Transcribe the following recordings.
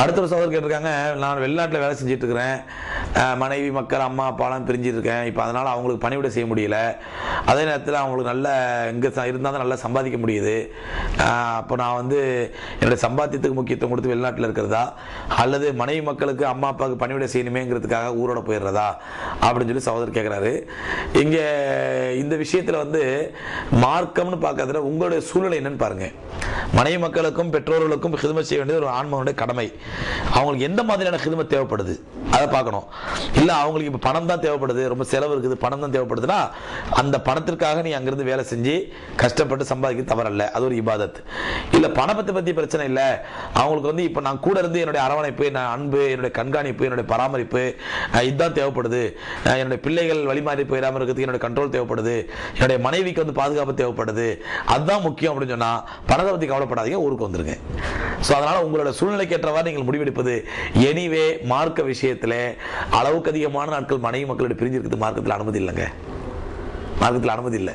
அடுத்த ஒரு சகோதரர் கேட்டிருக்காங்க நான் வெளிநாட்டில் வேலை செஞ்சுட்டு இருக்கிறேன் மனைவி மக்கள் அம்மா அப்பாலாம் பிரிஞ்சிட்டு இருக்கேன் இப்போ அதனால் அவங்களுக்கு பணிவிட செய்ய முடியல. அதே நேரத்தில் அவங்களுக்கு நல்ல இங்கே இருந்தால் தான் நல்லா சம்பாதிக்க முடியுது. அப்போ நான் வந்து என்னுடைய சம்பாத்தியத்துக்கு முக்கியத்துவம் கொடுத்து வெளிநாட்டில் இருக்கிறதா? அல்லது மனைவி மக்களுக்கு அம்மா அப்பாவுக்கு பணிவிடை செய்யணுமேங்கிறதுக்காக ஊரோட போயிடுறதா? அப்படின்னு சொல்லி சகோதரர் கேட்குறாரு இங்கே இந்த விஷயத்தில் வந்து மார்க்கம்னு பார்க்கறதுல உங்களுடைய சூழ்நிலை என்னன்னு பாருங்கள் மனைவி மக்களுக்கும் பெற்றோர்களுக்கும் ஹிதமத் செய்ய வேண்டியது ஒரு ஆன்மனுடைய கடமை. அவங்களுக்கு எந்த மாதிரியான ஹிதமத் தேவைப்படுது? அதை பார்க்கணும். இல்லை அவங்களுக்கு இப்போ பணம் தான் தேவைப்படுது ரொம்ப செலவு இருக்குது பணம் தான் தேவைப்படுதுன்னா அந்த பணத்திற்காக நீ அங்கிருந்து வேலை செஞ்சு கஷ்டப்பட்டு சம்பாதிக்க தவறல்ல. அது ஒரு இபாதத். இல்லை பணத்தை பற்றி பிரச்சனை இல்லை. அவங்களுக்கு வந்து இப்போ நான் கூட இருந்து என்னுடைய அரவணைப்பு நான் அன்பு என்னுடைய கண்காணிப்பு என்னுடைய பராமரிப்பு இதுதான் தேவைப்படுது. என்னுடைய பிள்ளைகள் வழிமாறி போயிடாமல் இருக்கிறதுக்கு என்னுடைய கண்ட்ரோல் தேவைப்படுது. என்னுடைய மனைவிக்கு வந்து பாதுகாப்பு தேவைப்படுது. அதுதான் முக்கியம் அப்படின்னு சொன்னா பணத்தை பற்றி கவலைப்படாதீங்க ஊருக்கு வந்துருங்க. ஸோ அதனால உங்களோட சூழ்நிலைக்கு ஏற்றவாறு நீங்கள் முடிவெடுப்பது. எனிவே மார்க்க விஷயத்தில் அளவுக்கு அதிகமான நாட்கள் மனைவி மக்களோட பிரிஞ்சிருக்கிறது மார்க்கத்தில் அனுமதி இல்லைங்க. மார்க்கத்தில் அனுமதி இல்லை.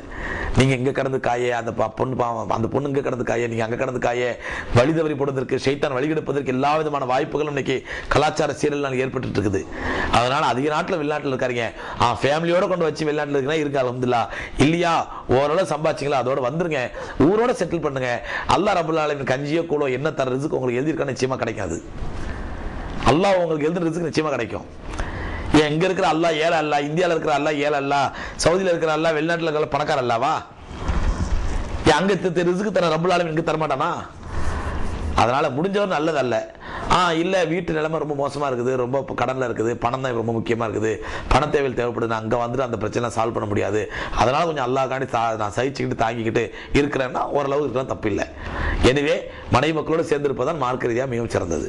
நீங்கள் இங்கே கடந்து காயே அந்த ப- பொண்ணு பாவம் அந்த பொண்ணு இங்கே கடந்து காயே நீங்கள் அங்கே கடந்து காயே வழி தவறி போடுவதற்கு சைத்தான் வழிகெடுப்பதற்கு எல்லா விதமான வாய்ப்புகளும் இன்னைக்கு கலாச்சார சீரல் ஏற்பட்டு இருக்குது அதனால அதிக நாட்டில் வெளிநாட்டில் இருக்காருங்க. ஆ ஃபேமிலியோட கொண்டு வச்சு வெளிநாட்டில் இருக்கா இருக்கு அலமதுல்லா இல்லையா ஓரளவு சம்பாதிச்சிங்களா அதோட வந்துருங்க. ஊரோட செட்டில் பண்ணுங்க. அல்லாஹ் ரபுல்லா கஞ்சியோ கூடோ என்ன தர ரிசுக்கு உங்களுக்கு எழுதியிருக்கா நிச்சயமாக கிடைக்காது. அல்லாஹ் உங்களுக்கு எழுதுற ரிசுக்கு நிச்சயமா கிடைக்கும். ஏன் இருக்கிற அல்லா ஏழை அல்ல இந்தியாவில் இருக்கிற அல்லா ஏழை அல்ல சவுதியில் இருக்கிற அல்லாஹ் வெளிநாட்டில் இருக்கிற பணக்கார அல்லாவா? அங்கே ரிசுக்கு தர ரபுல் ஆலமீன் தரமாட்டானா அதனால் முடிஞ்சவர் நல்லது அல்ல ஆ இல்லை வீட்டு நிலைமை ரொம்ப மோசமாக இருக்குது ரொம்ப கடனில் இருக்குது பணம் தான் ரொம்ப முக்கியமாக இருக்குது. பண தேவைப்படுது நான் வந்துட்டு அந்த பிரச்சனை சால்வ் பண்ண முடியாது. அதனால் கொஞ்சம் அல்லாஹ்காண்டி தா நான் சகிச்சுக்கிட்டு தாங்கிக்கிட்டு இருக்கிறேன்னா ஓரளவு இருக்கலாம் தப்பு இல்லை எனவே மனைவி மக்களோடு சேர்ந்திருப்பதான் மார்க்க ரீதியாக மிகவும் சிறந்தது.